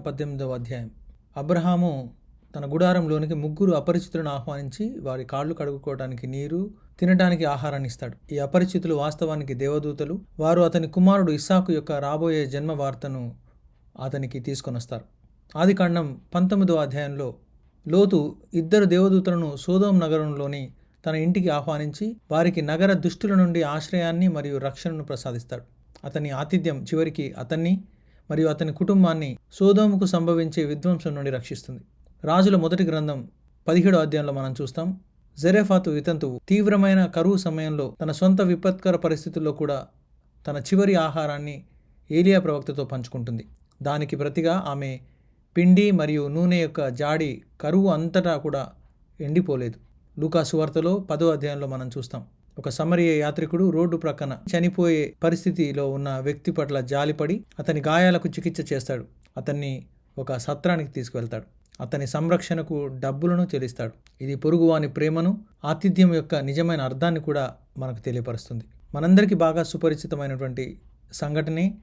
పద్దెనిమిదవ అధ్యాయం. అబ్రహాము తన గుడారంలోనికి ముగ్గురు అపరిచితులను ఆహ్వానించి వారి కాళ్ళు కడుక్కోవడానికి నీరు తినడానికి ఆహారాన్ని ఇస్తాడు. ఈ అపరిచితులు వాస్తవానికి దేవదూతలు. వారు అతని కుమారుడు ఇస్సాకు యొక్క రాబోయే జన్మ వార్తను అతనికి తీసుకొని వస్తారు. ఆది కాండం పంతొమ్మిదవ అధ్యాయంలో లోతు ఇద్దరు దేవదూతలను సోదోం నగరంలోని తన ఇంటికి ఆహ్వానించి వారికి నగర దుష్టుల నుండి ఆశ్రయాన్ని మరియు రక్షణను ప్రసాదిస్తాడు. అతని ఆతిథ్యం చివరికి అతన్ని మరియు అతని కుటుంబాన్ని సోదోముకు సంభవించే విధ్వంసం నుండి రక్షిస్తుంది. రాజుల మొదటి గ్రంథం పదిహేడో అధ్యాయంలో మనం చూస్తాం. జెరెఫాతు వితంతువు తీవ్రమైన కరువు సమయంలో తన సొంత విపత్కర పరిస్థితుల్లో కూడా తన చివరి ఆహారాన్ని ఏలియా ప్రవక్తతో పంచుకుంటుంది. దానికి ప్రతిగా ఆమె పిండి మరియు నూనె యొక్క జాడి కరువు అంతటా కూడా ఎండిపోలేదు. లూకా సువార్తలో పదో అధ్యాయంలో మనం చూస్తాం. ఒక సమరియ యాత్రికుడు రోడ్డు ప్రక్కన చనిపోయే పరిస్థితిలో ఉన్న వ్యక్తి పట్ల జాలిపడి అతని గాయాలకు చికిత్స చేస్తాడు. అతన్ని ఒక సత్రానికి తీసుకువెళ్తాడు. అతని సంరక్షణకు డబ్బులను చెల్లిస్తాడు. ఇది పొరుగువాని ప్రేమను ఆతిథ్యం యొక్క నిజమైన అర్థాన్ని కూడా మనకు తెలియపరుస్తుంది. మనందరికీ బాగా సుపరిచితమైనటువంటి సంఘటనే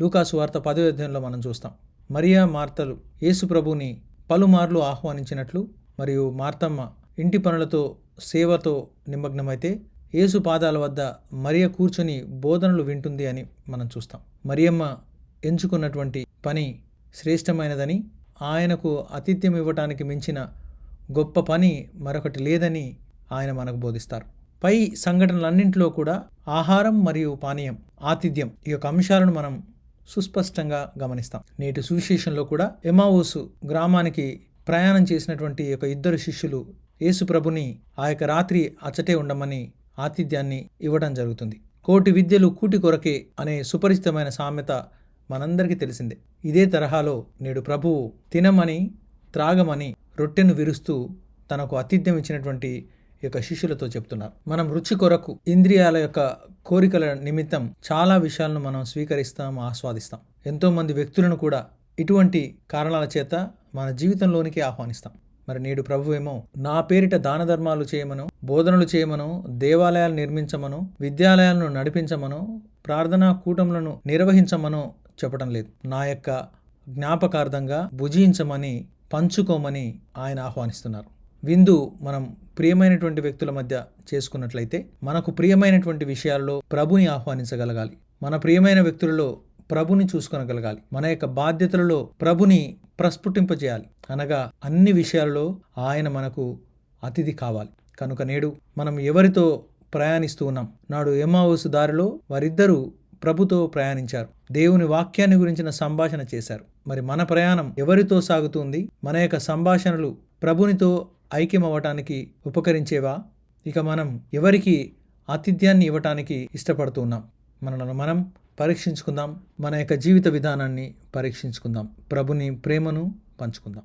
లూకాసు వార్త పదో అధ్యాయంలో మనం చూస్తాం. మరియా మార్తలు యేసు ప్రభుని పలుమార్లు ఆహ్వానించినట్లు మరియు మార్తమ్మ ఇంటి పనులతో సేవతో నిమగ్నమైతే యేసు పాదాల వద్ద మరియ కూర్చొని బోధనలు వింటుంది అని మనం చూస్తాం. మరియమ్మ ఎంచుకున్నటువంటి పని శ్రేష్టమైనదని ఆయనకు ఆతిథ్యం ఇవ్వటానికి మించిన గొప్ప పని మరొకటి లేదని ఆయన మనకు బోధిస్తారు. పై సంఘటనలన్నింటిలో కూడా ఆహారం మరియు పానీయం ఆతిథ్యం ఈ యొక్క అంశాలను మనం సుస్పష్టంగా గమనిస్తాం. నేటి సువిశేషంలో కూడా ఎమావోసు గ్రామానికి ప్రయాణం చేసినటువంటి యొక్క ఇద్దరు శిష్యులు యేసు ప్రభుని ఆ యొక్క రాత్రి అచ్చటే ఉండమని ఆతిథ్యాన్ని ఇవ్వడం జరుగుతుంది. కోటి విద్యలు కూటి కొరకే అనే సుపరిచితమైన సామెత మనందరికీ తెలిసిందే. ఇదే తరహాలో నేడు ప్రభువు తినమని త్రాగమని రొట్టెను విరుస్తూ తనకు ఆతిథ్యం ఇచ్చినటువంటి యొక్క శిష్యులతో చెప్తున్నారు. మనం రుచి కొరకు ఇంద్రియాల యొక్క కోరికల నిమిత్తం చాలా విషయాలను మనం స్వీకరిస్తాం ఆస్వాదిస్తాం. ఎంతోమంది వ్యక్తులను కూడా ఇటువంటి కారణాల చేత మన జీవితంలోనికి ఆహ్వానిస్తాం. మరి నేడు ప్రభు ఏమో నా పేరిట దాన ధర్మాలు చేయమను బోధనలు చేయమను దేవాలయాలు నిర్మించమను విద్యాలయాలను నడిపించమను ప్రార్థనా కూటములను నిర్వహించమనో చెప్పడం లేదు. నా యొక్క జ్ఞాపకార్థంగా భుజించమని పంచుకోమని ఆయన ఆహ్వానిస్తున్నారు. విందు మనం ప్రియమైనటువంటి వ్యక్తుల మధ్య చేసుకున్నట్లయితే మనకు ప్రియమైనటువంటి విషయాల్లో ప్రభుని ఆహ్వానించగలగాలి. మన ప్రియమైన వ్యక్తులలో ప్రభుని చూసుకొనగలగాలి. మన యొక్క బాధ్యతలలో ప్రభుని ప్రస్ఫుటింపజేయాలి. అనగా అన్ని విషయాలలో ఆయన మనకు అతిథి కావాలి. కనుక నేడు మనం ఎవరితో ప్రయాణిస్తూ ఉన్నాం? నాడు ఎమ్మావోసు దారిలో వారిద్దరూ ప్రభుతో ప్రయాణించారు. దేవుని వాక్యాన్ని గురించిన సంభాషణ చేశారు. మరి మన ప్రయాణం ఎవరితో సాగుతుంది? మన యొక్క సంభాషణలు ప్రభునితో ఐక్యమవ్వటానికి ఉపకరించేవా? ఇక మనం ఎవరికి ఆతిథ్యాన్ని ఇవ్వటానికి ఇష్టపడుతున్నాం మనలను మనం పరీక్షించుకుందాం. మన యొక్క జీవిత విధానాన్ని పరీక్షించుకుందాం. ప్రభుని ప్రేమను పంచుకుందాం.